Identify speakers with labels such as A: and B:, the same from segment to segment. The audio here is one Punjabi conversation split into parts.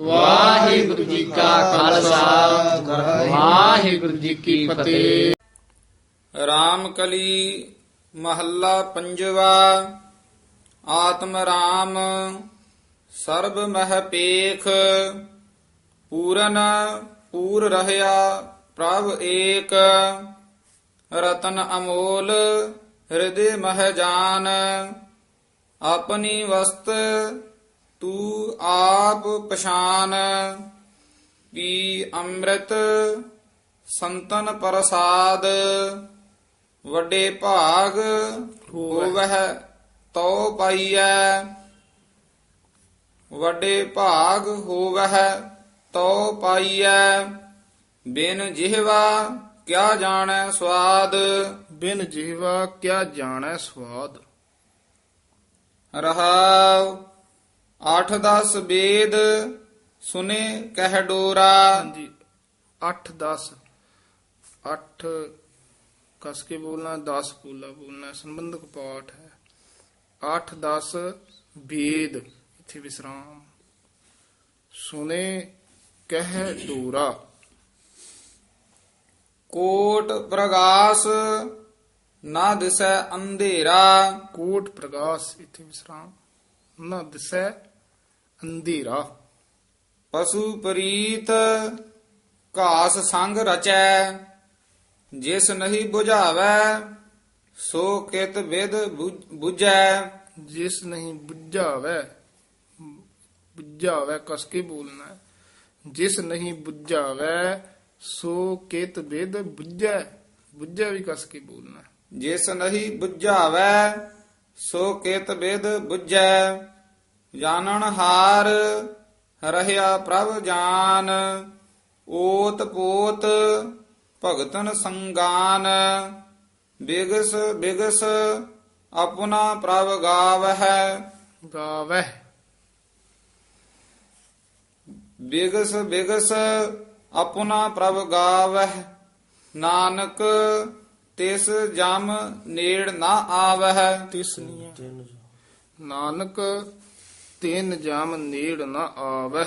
A: ਵਾਹਿਗੁਰੂ ਜੀ ਕਾ ਖਾਲਸਾ। ਵਾਹਿਗੁਰੂ ਜੀ ਕੀ ਫਤਿਹ।
B: ਰਾਮਕਲੀ ਮਹੱਲਾ ਪੰਜਵਾ। ਆਤਮ ਰਾਮ ਸਰਬ ਮਹਿ ਪੇਖ। ਪੂਰਨ ਪੂਰ ਰਹਿਆ ਪ੍ਰਭ ਏਕ। ਰਤਨ ਅਮੋਲ ਹਿਰਦੇ ਮਹਿ ਜਾਨ। ਆਪਣੀ ਵਸਤ ਤੂੰ ਆਪ ਪਛਾਨ ਪੀ ਅੰਮ੍ਰਿਤ ਸੰਤਨ ਪ੍ਰਸਾਦ ਵੱਡੇ ਭਾਗ ਹੋਵਹਿ ਤਉ ਪਾਈਐ। ਵੱਡੇ ਭਾਗ ਹੋਵਹਿ ਤਉ ਪਾਈਐ। ਬਿਨ ਜਿਹਵਾ ਕਿਆ ਜਾਣੈ ਸਵਾਦ।
C: ਬਿਨ ਜਿਹਵਾ ਕਿਆ ਜਾਣੈ ਸਵਾਦ।
B: ਰਹਾਉ ਆਠ ਦਸ ਵੇਦ ਸੁਨੇ ਕਹਿ ਡੋਰਾ।
C: ਹਾਂਜੀ 8 10 8 ਕਸ ਕੇ ਬੋਲਣਾ 10 ਪੂਲਾ ਬੋਲਣਾ ਸੰਬੰਧਕ ਪਾਠ ਹੈ। 8 10 ਵੇਦ ਇੱਥੇ ਵਿਸਰਾਮ। ਸੁਨੇ ਕਹਿ ਡੋਰਾ।
B: ਕੋਟ ਪ੍ਰਗਾਸ ਨਾ ਦਿਸੈ ਅੰਧੇਰਾ।
C: ਕੋਟ ਪ੍ਰਗਾਸ ਇੱਥੇ ਵਿਸਰਾਮ। ਨਾ ਦਿਸੈ ਅੰਧੇਰਾ।
B: ਪਸ਼ੂ ਪ੍ਰੀਤ ਘਾਸ ਸੰਗ ਰਚੈ ਜਿਸ ਨਹੀਂ 부ਝਾਵੇ ਸੋ ਕਿਤ ਵਿਦ 부ਝੈ
C: ਜਿਸ ਨਹੀਂ 부ਝਾਵੇ 부ਝਾਵੇ ਕਸ ਕੇ ਬੋਲਣਾ ਜਿਸ ਨਹੀਂ 부ਝਾਵੇ ਸੋ ਕਿਤ ਵਿਦ 부ਝੈ 부ਝੈ ਵੀ ਕਸ ਕੇ ਬੋਲਣਾ
B: ਜਿਸ ਨਹੀਂ 부ਝਾਵੇ ਸੋ ਕਿਤ ਵਿਦ 부ਝੈ ਜਾਣਨ ਹਾਰ ਰਹਿਆ ਪ੍ਰਭ ਜਾਨ ਓਤ ਪੋਤ ਭਗਤਨ ਸੰਗਾਨ। ਬਿਗਸ ਬਿਗਸ ਆਪਣਾ ਪ੍ਰਭ ਗਾਵਹਿ।
C: ਗਾਵਹਿ।
B: ਬਿਗਸ ਬਿਗਸ ਆਪਣਾ ਪ੍ਰਭ ਗਾਵਹਿ। ਨਾਨਕ ਤਿਸ ਜਮ ਨੇੜ ਨਾ ਆਵਹਿ।
C: ਤਿਸ। ਨਾਨਕ ਤਿੰਨ ਜਾਮ ਨੇੜ ਨਾ ਆਵੈ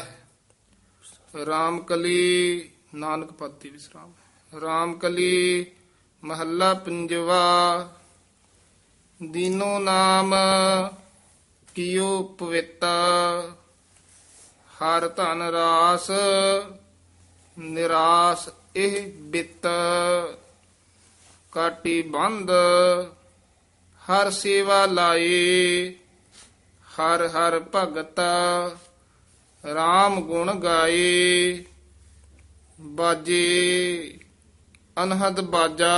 C: RAM ਕਲੀ ਨਾਨਕ ਪਤੀ ਵਿਸਰਾਮ। RAM ਕਲੀ ਮਹੱਲਾ ਪੰਜਵਾ, ਦੀਨੋ ਨਾਮ ਕੀਓ ਪਵਿੱਤ। ਹਰ ਧਨ ਰਾਸ ਨਿਰਾਸ ਇਹ ਬਿੱਤ। ਕਾਟੀ ਬੰਦ ਹਰ ਸੇਵਾ ਲਾਏ। ਹਰ ਹਰ ਭਗਤਾ RAM ਗੁਣ ਗਾਏ। ਬਾਜੇ ਅਨਹਦ ਬਾਜਾ।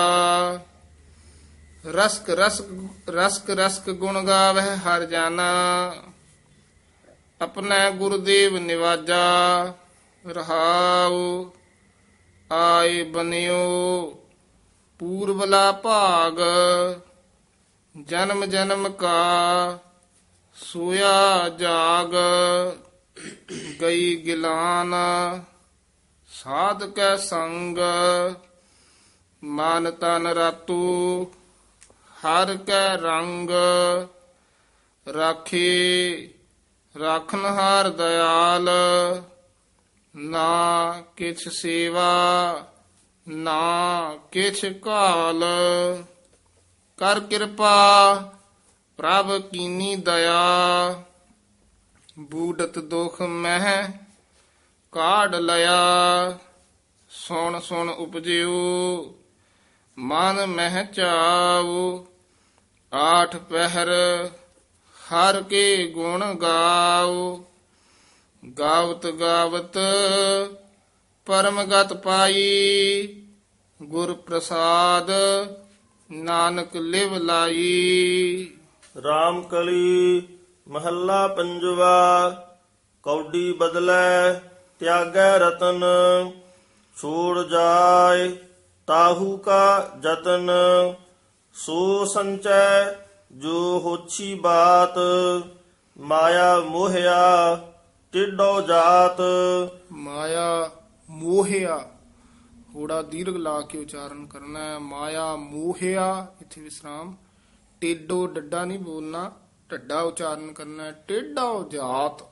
C: ਰਸਕ ਰਸਕ ਰਸਕ ਰਸਕ ਗੁਣ ਗਾਵਹਿ ਹਰ ਜਾਨਾ। ਆਪਣਾ ਗੁਰਦੇਵ ਨਿਵਾਜਾ। ਰਹਾਉ ਆਏ ਬਨਿਓ ਪੂਰਬਲਾ ਭਾਗ। ਜਨਮ ਜਨਮ ਕਾ ਸੋਇਆ ਜਾਗ ਗਈ ਗਿਲਾਨ ਸਾਧ ਕੈ ਸੰਗ, ਮਨ ਤਨ ਰਾਤੂ, ਹਰ ਕੈ ਰੰਗ, ਰਾਖੀ ਰਾਖਨ ਹਾਰ ਦਇਆਲ ਨਾ ਕਿਛ ਸੇਵਾ, ਨਾ ਕਿਛ ਕਾਲ ਕਰ ਕਿਰਪਾ ਪ੍ਰਭ ਕੀਨੀ ਦਇਆ, ਬੂਡਤ ਦੁਖ ਮਹਿ, ਕਾਢ ਲਿਆ। ਸੁਣ ਸੁਣ ਉਪਜਿਓ ਮਨ ਮਹਿ ਚਾਉ। ਆਠ ਪਹਿਰ, ਹਰ ਕੇ ਗੁਣ ਗਾਉ। ਗਾਵਤ ਗਾਵਤ, ਪਰਮਗਤ ਪਾਈ। ਗੁਰ ਪ੍ਰਸਾਦ, ਨਾਨਕ ਲਿਵ ਲਾਈ।
D: ਰਾਮ ਕਲੀ ਮਹੱਲਾ ਪੰਜਵਾ, ਕੌਡੀ ਬਦਲੈ, ਤਿਆਗੈ ਰਤਨ, ਛੋੜ ਜਾਏ ਤਾਹੂ ਕਾ ਜਤਨ, ਸੋ ਸੰਚੈ ਜੋ ਹੋਛੀ ਬਾਤ, ਮਾਇਆ ਮੋਹਿਆ ਟਿਡੋ ਜਾਤ।
C: ਮਾਇਆ ਮੋਹਿਆ ਹੋੜਾ ਦੀਰਘ ਲਾ ਕੇ ਉਚਾਰਨ ਕਰਨਾ ਹੈ। ਮਾਇਆ ਮੋਹਿਆ, ਇੱਥੇ ਵਿਸਰਾਮ। ਟੇਡੋ ਡੱਡਾ ਨਹੀਂ ਬੋਲਣਾ ਢੱਡਾ ਉਚਾਰਨ ਕਰਨਾ ਹੈ ਟੇਡਾ ਜਾਤ।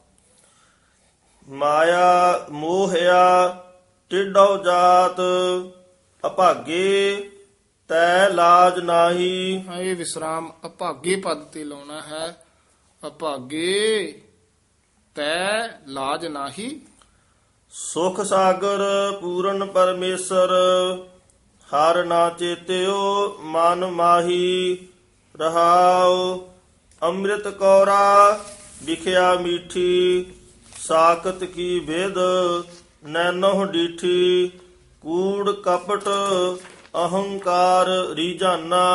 D: ਮਾਇਆ ਮੋਹਿਆ ਟਿਡੋ ਜਾਤ ਅਭਾਗੇ ਤੈ ਲਾਜ ਨਾਹੀ।
C: ਹਾਂ, ਇਹ ਵਿਸਰਾਮ ਅਭਾਗੇ ਪਦ ਤੇ ਲਾਉਣਾ ਹੈ। ਅਭਾਗੇ ਤੈ ਲਾਜ ਨਾਹੀ।
D: ਸੁਖ ਸਾਗਰ ਪੂਰਨ ਪਰਮੇਸ਼ਰ ਹਰ ਨਾ ਚੇਤਿਓ ਮਨ ਮਾਹੀ। ਰਹਾਉ, ਅੰਮ੍ਰਿਤ ਕੌਰਾ, ਵਿਖਿਆ ਮੀਠੀ, ਸਾਖਤ ਕੀ ਵਿਦ ਨੈਨੋ ਡੀਠੀ, ਕੂੜ ਕਪਟ, ਅਹੰਕਾਰ ਰੀਜਾਨਾ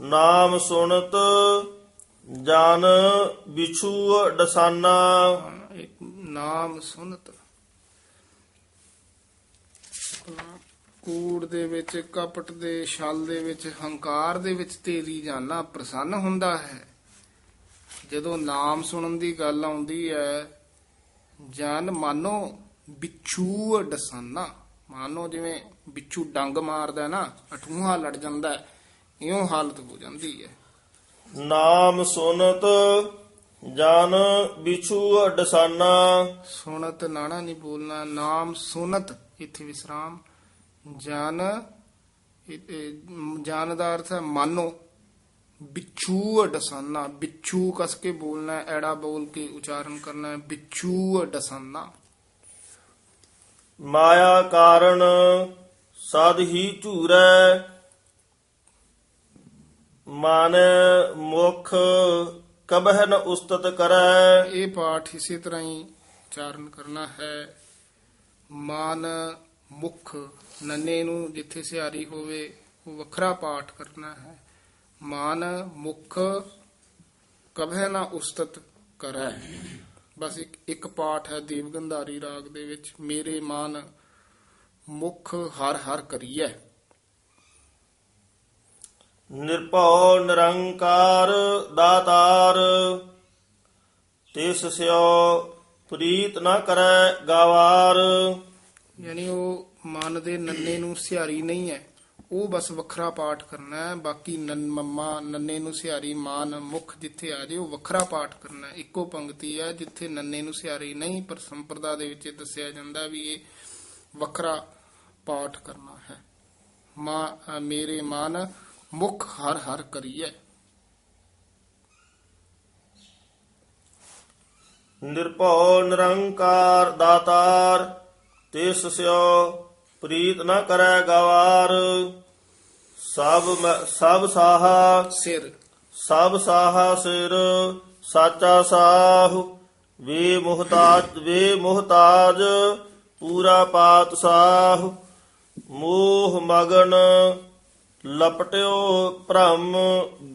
D: ਨਾਮ ਸੁਣਤ, ਜਨ ਵਿਛੂ ਡਸਾਨਾ।
C: ਨਾਮ ਸੁਨਤ ਕੂੜ ਦੇ ਵਿੱਚ ਕਪਟ ਦੇ ਛਲ ਦੇ ਵਿੱਚ ਹੰਕਾਰ ਦੇ ਵਿੱਚ ਤੇਰੀ ਜਾਨਾ ਪ੍ਰਸੰਨ ਹੁੰਦਾ ਹੈ। ਜਦੋਂ ਨਾਮ ਸੁਣਨ ਦੀ ਗੱਲ ਆਉਂਦੀ ਹੈ ਜਨ ਮਾਨੋ ਬਿੱਛੂ ਡਸਾਨਾ। ਮਾਨੋ ਜਿਵੇਂ ਬਿੱਛੂ ਡੰਗ ਮਾਰਦਾ ਨਾ ਅਠੂਹਾ ਲੜ ਜਾਂਦਾ ਇਉਂ ਹਾਲਤ ਹੋ ਜਾਂਦੀ ਹੈ।
D: ਨਾਮ ਸੁਨਤ ਜਨ ਵਿਛੂ ਡਸਾਨਾ।
C: ਸੁਣਤ ਨਾਣਾ ਨਹੀਂ ਬੋਲਣਾ ਨਾਮ ਸੁਨਤ ਇੱਥੇ ਵਿਸਰਾਮ। ਜਨ ਜਨ ਦਾ ਅਰਥ ਹੈ ਮਾਨੋ। ਬਿੱਛੂ ਡਸਾਨਾ ਬਿੱਛੂ ਕਸ ਕੇ ਬੋਲਣਾ ਹੈ, ਐੜਾ ਬੋਲ ਕੇ ਉਚਾਰਨ ਕਰਨਾ ਹੈ ਬਿੱਛੂ ਡਸਾਨਾ
D: ਮਾਇਆ ਕਾਰਨ ਸਦ ਹੀ ਝੂਰੈ ਮਨ ਮੁਖ ਕਬਹਿ ਨ ਉਸਤਤ ਕਰੈ।
C: ਇਹ ਪਾਠ ਇਸੇ ਤਰ੍ਹਾਂ ਹੀ ਉਚਾਰਨ ਕਰਨਾ ਹੈ। ਮਾਨ ਮੁਖ ਨੰਨੇ ਨੂੰ ਜਿੱਥੇ ਸਿਆਰੀ ਹੋਵੇ, ਉਹ ਵੱਖਰਾ ਪਾਠ ਕਰਨਾ ਹੈ। ਮਾਨ ਮੁਖ ਕਭੈ ਨਾ ਉਸਤਤ ਕਰੈ। ਬਸ ਇੱਕ ਇੱਕ ਪਾਠ ਹੈ ਦੇਵਗੰਧਾਰੀ ਰਾਗ ਦੇ ਵਿੱਚ, ਮੇਰੇ ਮਾਨ ਮੁਖ ਹਰ ਹਰ ਕਰੀਐ।
D: ਨਿਰਭਉ ਨਿਰੰਕਾਰ ਦਾਤਾਰ, ਤਿਸ ਸਿਓ ਪ੍ਰੀਤ ਨਾ ਕਰੈ ਗਾਵਾਰ।
C: ਯਾਨੀ ਉਹ ਮਨ ਦੇ ਨੰਨੇ ਨੂੰ ਸਿਹਾਰੀ ਨਹੀਂ ਹੈ। ਉਹ ਬਸ ਵੱਖਰਾ ਪਾਠ ਕਰਨਾ ਹੈ। ਬਾਕੀ ਨਨ ਮੰਮਾ, ਨੰਨੇ ਨੂੰ ਸਿਹਾਰੀ ਮਾਨ ਮੁਖ ਜਿੱਥੇ ਆ ਜੇ ਉਹ ਵੱਖਰਾ ਪਾਠ ਕਰਨਾ ਹੈ। ਇੱਕੋ ਪੰਕਤੀ ਹੈ ਜਿੱਥੇ ਨੰਨੇ ਨੂੰ ਸਿਹਾਰੀ ਨਹੀਂ, ਪਰ ਸੰਪਰਦਾ ਦੇ ਵਿੱਚ ਦੱਸਿਆ ਜਾਂਦਾ ਵੀ ਇਹ ਵੱਖਰਾ ਪਾਠ ਕਰਨਾ ਹੈ। ਮਾ ਮੇਰੇ ਮਨ ਮੁਖ ਹਰ ਹਰ ਕਰੀਏ
D: ਨਿਰਭਉ ਨਿਰੰਕਾਰ ਦਾਤਾਰ ਤਿਸ ਸਿਓ ਪ੍ਰੀਤ ਨ ਕਰੈ ਗਵਾਰ। ਸਭ ਮ- ਸਭ ਸਾਹਾ
C: ਸਿਰ।
D: ਸਭ ਸਾਹਾ ਸਿਰ ਸਾਚਾ ਸਾਹੁ। ਵੇ ਮੁਹਤਾਜ ਵੇ ਮੁਹਤਾਜ ਪੂਰਾ ਪਾਤ ਸਾਹੁ। ਮੋਹ ਮਗਨ ਲਪਟਿਓ ਭ੍ਰਮ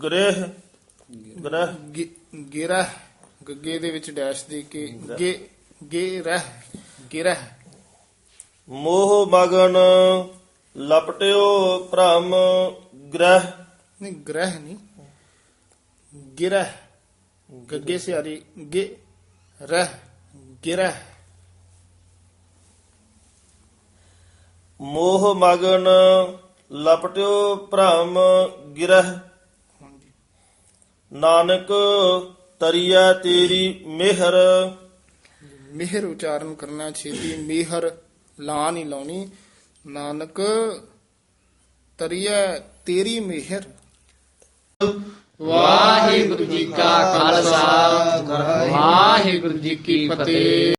D: ਗ੍ਰਹਿ। ਗ੍ਰਹਿ।
C: ਗਿ- ਗਿਰਹ। ਗੱਗੇ ਦੇ ਵਿੱਚ ਡੈਸ਼ ਦੇ ਕੇ ਗੇ ਗੇ ਰਹਿ ਗਿਰਹ।
D: ਮੋਹ ਮਗਨ ਲਪਟਿਓ ਭ੍ਰਮ ਗ੍ਰਹਿ।
C: ਨਹੀਂ ਗ੍ਰਹਿ ਨਹੀਂ। ਗਿਰਹ। ਗੱਗੇ ਸੇ ਹਰੀ ਗੇ ਰਹਿ ਗਿਰਹ।
D: ਮੋਹ ਮਗਨ ਲਪਟਿਓ ਭ੍ਰਮ ਗਿਰਹਿ। ਨਾਨਕ ਤਰੀਆ ਤੇਰੀ ਮਿਹਰ।
C: ਮਿਹਰ ਉਚਾਰਨ ਕਰਨਾ ਛੇਤੀ ਮਿਹਰ ਲਾ ਨਹੀਂ ਲਾਉਣੀ। ਨਾਨਕ ਤਰੀਆ ਤੇਰੀ ਮਿਹਰ।
A: ਵਾਹਿਗੁਰੂ ਜੀ ਕਾ ਖਾਲਸਾ, ਵਾਹਿਗੁਰੂ ਜੀ ਕੀ ਫਤਿਹ।